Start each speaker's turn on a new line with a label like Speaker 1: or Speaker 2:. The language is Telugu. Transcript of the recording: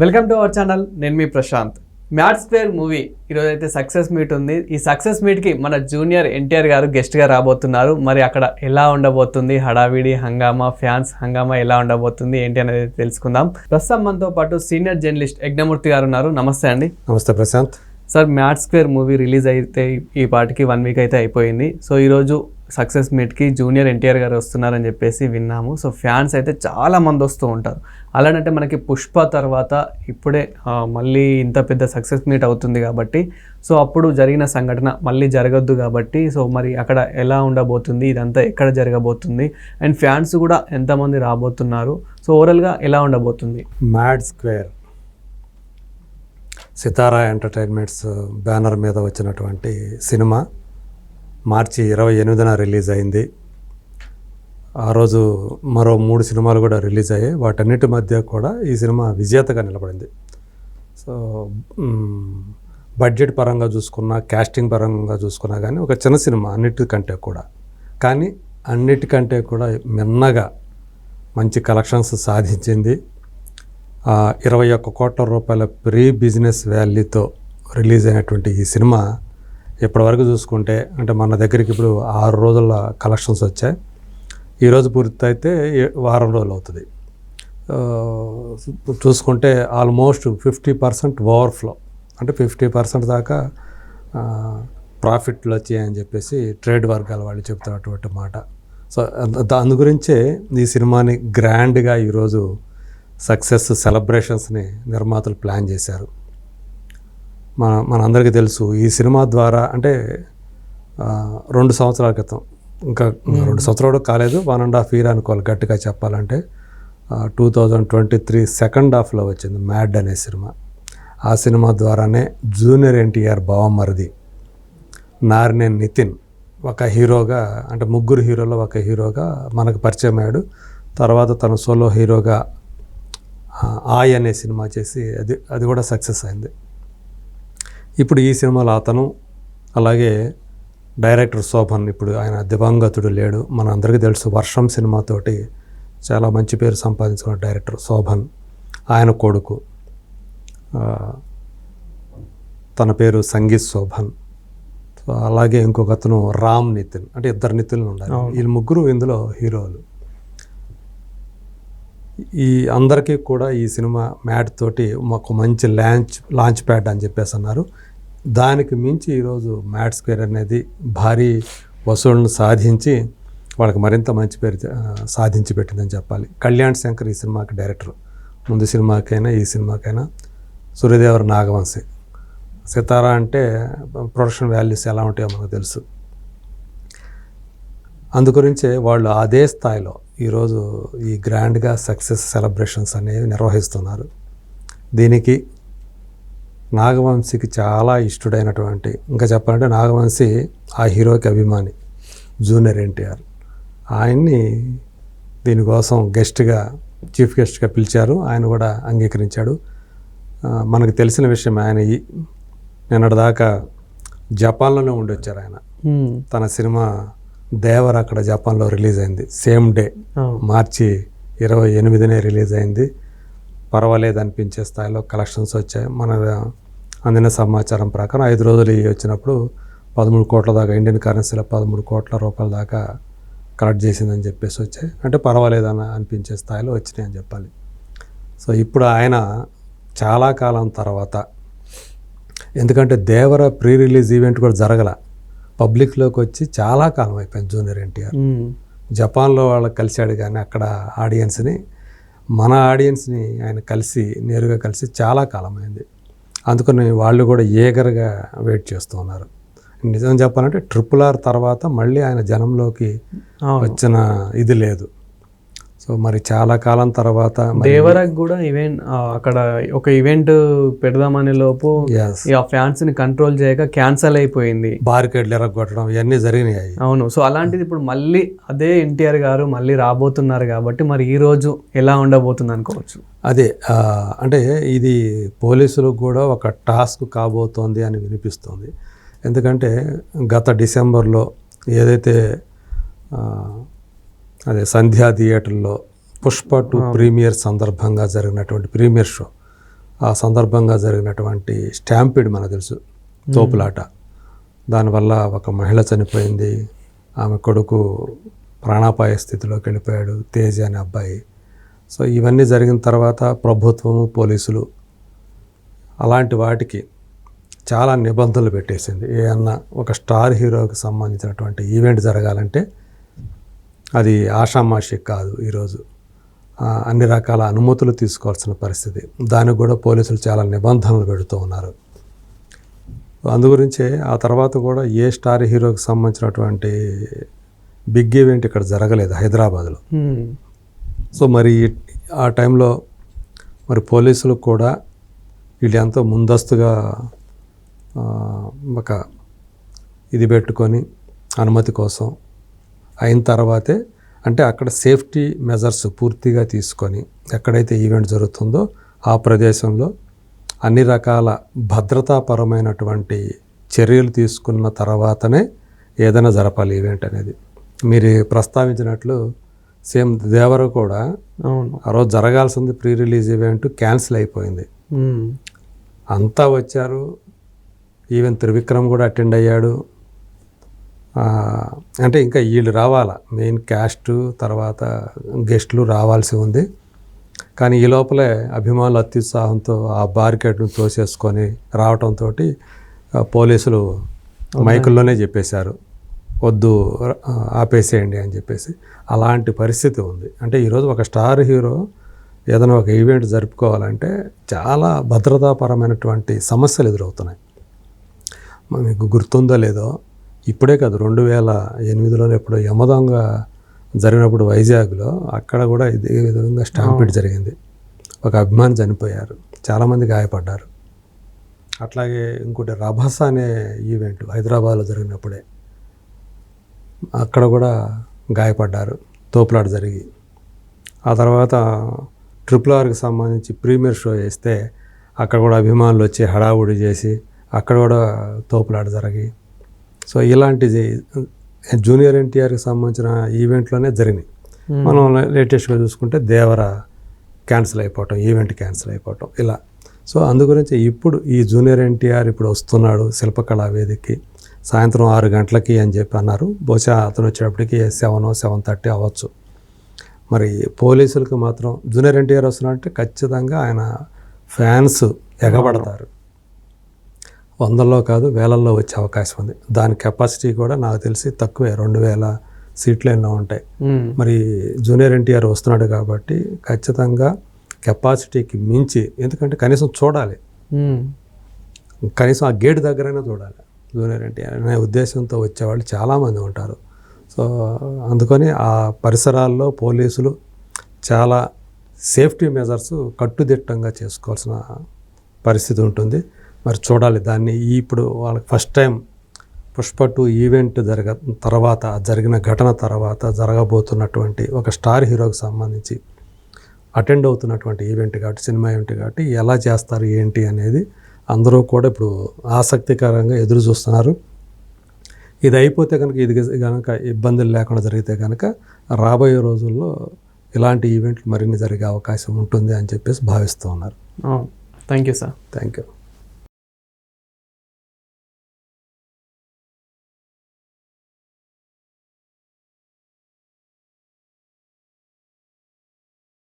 Speaker 1: వెల్కమ్ టు అవర్ ఛానల్ నేను మీ ప్రశాంత్. మ్యాట్ స్క్వేర్ మూవీ ఈరోజు అయితే సక్సెస్ మీట్ ఉంది. ఈ సక్సెస్ మీట్కి మన జూనియర్ ఎన్టీఆర్ గారు గెస్ట్గా రాబోతున్నారు. మరి అక్కడ ఎలా ఉండబోతుంది? హడావిడి హంగామా ఫ్యాన్స్ హంగామా ఎలా ఉండబోతుంది ఏంటి అనేది తెలుసుకుందాం. ప్రస్తుతం మనతో పాటు సీనియర్ జర్నలిస్ట్ యజ్ఞమూర్తి గారు ఉన్నారు. నమస్తే అండి.
Speaker 2: నమస్తే Prashanth.
Speaker 1: Sir mad square movie release అయితే ఈ పాటికి వన్ వీక్ అయితే అయిపోయింది. సో ఈరోజు సక్సెస్ మీట్కి జూనియర్ ఎన్టీఆర్ గారు వస్తున్నారని చెప్పేసి విన్నాము. సో ఫ్యాన్స్ అయితే చాలా మంది వస్తూ ఉంటారు. అలానంటే మనకి పుష్ప తర్వాత ఇప్పుడే మళ్ళీ ఇంత పెద్ద సక్సెస్ మీట్ అవుతుంది కాబట్టి సో అప్పుడు జరిగిన సంఘటన మళ్ళీ జరగద్దు కాబట్టి సో మరి అక్కడ ఎలా ఉండబోతుంది ఇదంతా ఎక్కడ జరగబోతుంది అండ్ ఫ్యాన్స్ కూడా ఎంతమంది రాబోతున్నారు సో ఓవరాల్గా ఎలా ఉండబోతుంది?
Speaker 2: Mad square. Sithara entertainments banner మీద వచ్చినటువంటి సినిమా. మార్చి ఇరవై ఎనిమిదిన రిలీజ్ అయింది. ఆ రోజు మరో మూడు సినిమాలు కూడా రిలీజ్ అయ్యాయి. వాటన్నిటి మధ్య కూడా ఈ సినిమా విజేతగా నిలబడింది. సో బడ్జెట్ పరంగా చూసుకున్నా క్యాస్టింగ్ పరంగా చూసుకున్నా కానీ ఒక చిన్న సినిమా అన్నిటికంటే కూడా. కానీ అన్నిటికంటే కూడా మిన్నగా మంచి కలెక్షన్స్ సాధించింది. ఇరవై ఒక్క కోట్ల రూపాయల ప్రీ బిజినెస్ వాల్యూతో రిలీజ్ అయినటువంటి ఈ సినిమా ఇప్పటివరకు చూసుకుంటే అంటే మన దగ్గరికి ఇప్పుడు ఆరు రోజుల కలెక్షన్స్ వచ్చాయి. ఈరోజు పూర్తయితే అయితే వారం రోజులు అవుతుంది. చూసుకుంటే ఆల్మోస్ట్ ఫిఫ్టీ పర్సెంట్ ఓవర్ఫ్లో అంటే ఫిఫ్టీ పర్సెంట్ దాకా ప్రాఫిట్లు వచ్చాయని చెప్పేసి ట్రేడ్ వర్గాల వాళ్ళు చెప్తున్నటువంటి మాట. సో దాని గురించే ఈ సినిమాని గ్రాండ్గా ఈరోజు సక్సెస్ సెలబ్రేషన్స్ని నిర్మాతలు ప్లాన్ చేశారు. మన మనందరికీ తెలుసు. ఈ సినిమా ద్వారా అంటే రెండు సంవత్సరాల క్రితం. ఇంకా రెండు సంవత్సరాలు కూడా కాలేదు. వన్ అండ్ హాఫ్ ఇయర్ అనుకోవాలి గట్టిగా చెప్పాలంటే. Two thousand twenty three second హాఫ్లో వచ్చింది మ్యాడ్ అనే సినిమా. ఆ సినిమా ద్వారానే జూనియర్ ఎన్టీఆర్ బావమరిది నారినేని నితిన్ ఒక హీరోగా అంటే ముగ్గురు హీరోలో ఒక హీరోగా మనకు పరిచయం అయ్యాడు. తర్వాత తను సోలో హీరోగా ఆయ్ అనే సినిమా చేసి అది అది కూడా సక్సెస్ అయింది. ఇప్పుడు ఈ సినిమాలో అతను అలాగే డైరెక్టర్ శోభన్ ఇప్పుడు ఆయన దివంగతుడు లేడు. మన అందరికీ తెలుసు వర్షం సినిమాతోటి చాలా మంచి పేరు సంపాదించుకున్న డైరెక్టర్ శోభన్ ఆయన కొడుకు. తన పేరు సంగీత్ శోభన్. అలాగే ఇంకొక అతను రామ్ నితిన్ అంటే ఇద్దరు నితిన్లు ఉండాలి. వీళ్ళు ముగ్గురు ఇందులో హీరోలు. ఈ అందరికీ కూడా ఈ సినిమా మ్యాట్ తోటి మాకు మంచి లాంచ్ లాంచ్ ప్యాడ్ అని చెప్పేసి అన్నారు. దానికి మించి ఈరోజు మ్యాట్ స్క్వేర్ అనేది భారీ వసూళ్ళను సాధించి వాళ్ళకి మరింత మంచి పేరు సాధించి పెట్టిందని చెప్పాలి. కళ్యాణ్ శంకర్ ఈ సినిమాకి డైరెక్టర్. ముందు సినిమాకైనా ఈ సినిమాకైనా సూర్యదేవర నాగవంశి. సితారా అంటే ప్రొడక్షన్ వాల్యూస్ ఎలా ఉంటాయో మనకు తెలుసు. అందుగురించే వాళ్ళు అదే స్థాయిలో ఈరోజు ఈ గ్రాండ్గా సక్సెస్ సెలబ్రేషన్స్ అనేవి నిర్వహిస్తున్నారు. దీనికి నాగవంశికి చాలా ఇష్టడైనటువంటి ఇంకా చెప్పాలంటే నాగవంశి ఆ హీరోకి అభిమాని జూనియర్ ఎన్టీఆర్. ఆయన్ని దీనికోసం గెస్ట్గా చీఫ్ గెస్ట్గా పిలిచారు. ఆయన కూడా అంగీకరించాడు. మనకు తెలిసిన విషయం ఆయన ఈ నిన్నటిదాకా జపాన్లోనే ఉండి వచ్చారు ఆయన. తన సినిమా దేవర్ అక్కడ జపాన్లో రిలీజ్ అయింది. సేమ్ డే మార్చి ఇరవై ఎనిమిదినే రిలీజ్ అయింది. పర్వాలేదు అనిపించే స్థాయిలో కలెక్షన్స్ వచ్చాయి. మన అందిన సమాచారం ప్రకారం ఐదు రోజులు ఇవి వచ్చినప్పుడు పదమూడు కోట్ల దాకా ఇండియన్ కరెన్సీలో పదమూడు కోట్ల రూపాయల దాకా కలెక్ట్ చేసిందని చెప్పేసి వచ్చాయి. అంటే పర్వాలేదు అని అనిపించే స్థాయిలో వచ్చినాయి అని చెప్పాలి. సో ఇప్పుడు ఆయన చాలా కాలం తర్వాత ఎందుకంటే దేవర ప్రీ రిలీజ్ ఈవెంట్ కూడా జరగల. పబ్లిక్లోకి వచ్చి చాలా కాలం అయిపోయింది జూనియర్ ఎన్టీఆర్. జపాన్లో వాళ్ళకి కలిశాడు కానీ అక్కడ ఆడియన్స్ని మన ఆడియన్స్ని ఆయన కలిసి నేరుగా కలిసి చాలా కాలం అయింది. అందుకని వాళ్ళు కూడా ఏగర్గా వెయిట్ చేస్తూ ఉన్నారు. నిజం చెప్పాలంటే ట్రిపుల్ ఆర్ తర్వాత మళ్ళీ ఆయన జనంలోకి వచ్చిన ఇది లేదు. సో మరి చాలా కాలం తర్వాత
Speaker 1: దేవరకు కూడా ఈవెంట్ అక్కడ ఒక ఈవెంట్ పెడదామనే లోపు ఆ ఫ్యాన్స్ని కంట్రోల్ చేయక క్యాన్సల్ అయిపోయింది.
Speaker 2: బారికేడ్లు ఎరగొట్టడం ఇవన్నీ జరిగినాయి.
Speaker 1: అవును. సో అలాంటిది ఇప్పుడు మళ్ళీ అదే ఎన్టీఆర్ గారు మళ్ళీ రాబోతున్నారు కాబట్టి మరి ఈ రోజు ఎలా ఉండబోతుంది అనుకోవచ్చు?
Speaker 2: అదే అంటే ఇది పోలీసులకు కూడా ఒక టాస్క్ కాబోతోంది అని వినిపిస్తుంది. ఎందుకంటే గత డిసెంబర్లో ఏదైతే అదే సంధ్యా థియేటర్లో పుష్ప టూ ప్రీమియర్ సందర్భంగా జరిగినటువంటి ప్రీమియర్ షో. ఆ సందర్భంగా జరిగినటువంటి స్టాంపిడ్ మనకు తెలుసు తోపులాట. దానివల్ల ఒక మహిళ చనిపోయింది ఆమె కొడుకు ప్రాణాపాయ స్థితిలోకి వెళ్ళిపోయాడు తేజ్ అనే అబ్బాయి. సో ఇవన్నీ జరిగిన తర్వాత ప్రభుత్వము పోలీసులు అలాంటి వాటికి చాలా నిబంధనలు పెట్టేసింది. ఏమన్నా ఒక స్టార్ హీరోకి సంబంధించినటువంటి ఈవెంట్ జరగాలంటే అది ఆషామాషి కాదు ఈరోజు. అన్ని రకాల అనుమతులు తీసుకోవాల్సిన పరిస్థితి. దానికి కూడా పోలీసులు చాలా నిబంధనలు పెడుతూ ఉన్నారు. అందు గురించే ఆ తర్వాత కూడా ఏ స్టార్ హీరోకి సంబంధించినటువంటి బిగ్ ఈవెంట్ ఇక్కడ జరగలేదు హైదరాబాద్లో. సో మరి ఆ టైంలో మరి పోలీసులు కూడా వీళ్ళు ఎంతో ముందస్తుగా ఒక ఇది పెట్టుకొని అనుమతి కోసం అయిన తర్వాతే అంటే అక్కడ సేఫ్టీ మెజర్స్ పూర్తిగా తీసుకొని ఎక్కడైతే ఈవెంట్ జరుగుతుందో ఆ ప్రదేశంలో అన్ని రకాల భద్రతాపరమైనటువంటి చర్యలు తీసుకున్న తర్వాతనే ఏదైనా జరపాలి ఈవెంట్ అనేది. మీరు ప్రస్తావించినట్లు సేమ్ దేవర కూడా ఆ రోజు జరగాల్సింది ప్రీ రిలీజ్ ఈవెంట్ క్యాన్సిల్ అయిపోయింది. అంతా వచ్చారు. ఈవెన్ త్రివిక్రమ్ కూడా అటెండ్ అయ్యాడు. అంటే ఇంకా వీళ్ళు రావాలా. మెయిన్ క్యాస్ట్ తర్వాత గెస్టులు రావాల్సి ఉంది. కానీ ఈ లోపలే అభిమానులు అత్యుత్సాహంతో ఆ బారికేడ్ను తోసేసుకొని రావటంతో పోలీసులు మైకుల్లోనే చెప్పేశారు. వద్దు ఆపేసేయండి అని చెప్పేసి. అలాంటి పరిస్థితి ఉంది. అంటే ఈరోజు ఒక స్టార్ హీరో ఏదైనా ఒక ఈవెంట్ జరుపుకోవాలంటే చాలా భద్రతాపరమైనటువంటి సమస్యలు ఎదురవుతున్నాయి. మీకు గుర్తుందో లేదో ఇప్పుడే కాదు రెండు వేల ఎనిమిదిలో ఎప్పుడో యమదొంగ జరిగినప్పుడు వైజాగ్లో అక్కడ కూడా ఇదే విధంగా స్టాంపిడ్ జరిగింది. ఒక అభిమాని చనిపోయారు. చాలామంది గాయపడ్డారు. అట్లాగే ఇంకోటి రభస అనే ఈవెంట్ హైదరాబాద్లో జరిగినప్పుడే అక్కడ కూడా గాయపడ్డారు. తోపులాట జరిగి. ఆ తర్వాత ట్రిపుల్ ఆర్కి సంబంధించి ప్రీమియర్ షో చేస్తే అక్కడ కూడా అభిమానులు వచ్చి హడావుడి చేసి అక్కడ కూడా తోపులాట జరిగి సో ఇలాంటిది జూనియర్ ఎన్టీఆర్కి సంబంధించిన ఈవెంట్లోనే జరిగినాయి. మనం లేటెస్ట్గా చూసుకుంటే దేవర క్యాన్సిల్ అయిపోవటం ఈవెంట్ క్యాన్సిల్ అయిపోవటం ఇలా. సో అందు గురించి ఇప్పుడు ఈ జూనియర్ ఎన్టీఆర్ ఇప్పుడు వస్తున్నాడు శిల్పకళా వేదికకి. సాయంత్రం ఆరు గంటలకి అని చెప్పి అన్నారు. బహుశా అతను వచ్చేటప్పటికి సెవెన్ సెవెన్ థర్టీ అవ్వచ్చు. మరి పోలీసులకు మాత్రం జూనియర్ ఎన్టీఆర్ వస్తున్నాడంటే ఖచ్చితంగా ఆయన ఫ్యాన్స్ ఎగబడతారు. వందల్లో కాదు వేలల్లో వచ్చే అవకాశం ఉంది. దాని కెపాసిటీ కూడా నాకు తెలిసి తక్కువే రెండు వేల సీట్లు ఎన్నో ఉంటాయి. మరి జూనియర్ ఎన్టీఆర్ వస్తున్నాడు కాబట్టి ఖచ్చితంగా కెపాసిటీకి మించి ఎందుకంటే కనీసం చూడాలి. కనీసం ఆ గేట్ దగ్గరైనా చూడాలి. జూనియర్ ఎన్టీఆర్ అనే ఉద్దేశంతో వచ్చేవాళ్ళు చాలామంది ఉంటారు. సో అందుకని ఆ పరిసరాల్లో పోలీసులు చాలా సేఫ్టీ మెజర్స్ కట్టుదిట్టంగా చేసుకోవాల్సిన పరిస్థితి ఉంటుంది. మరి చూడాలి దాన్ని. ఇప్పుడు వాళ్ళకి first time Pushpa two event జరగ తర్వాత జరిగిన ఘటన తర్వాత జరగబోతున్నటువంటి ఒక స్టార్ హీరోకి సంబంధించి అటెండ్ అవుతున్నటువంటి ఈవెంట్ కాబట్టి సినిమా ఈవెంట్ కాబట్టి ఎలా చేస్తారు ఏంటి అనేది అందరూ కూడా ఇప్పుడు ఆసక్తికరంగా ఎదురు చూస్తున్నారు. ఇది అయిపోతే కనుక ఇది కనుక ఇబ్బందులు లేకుండా జరిగితే కనుక రాబోయే రోజుల్లో ఇలాంటి ఈవెంట్లు మరిన్ని జరిగే అవకాశం ఉంటుంది అని చెప్పేసి భావిస్తూ ఉన్నారు.
Speaker 1: Thank you sir
Speaker 2: thank you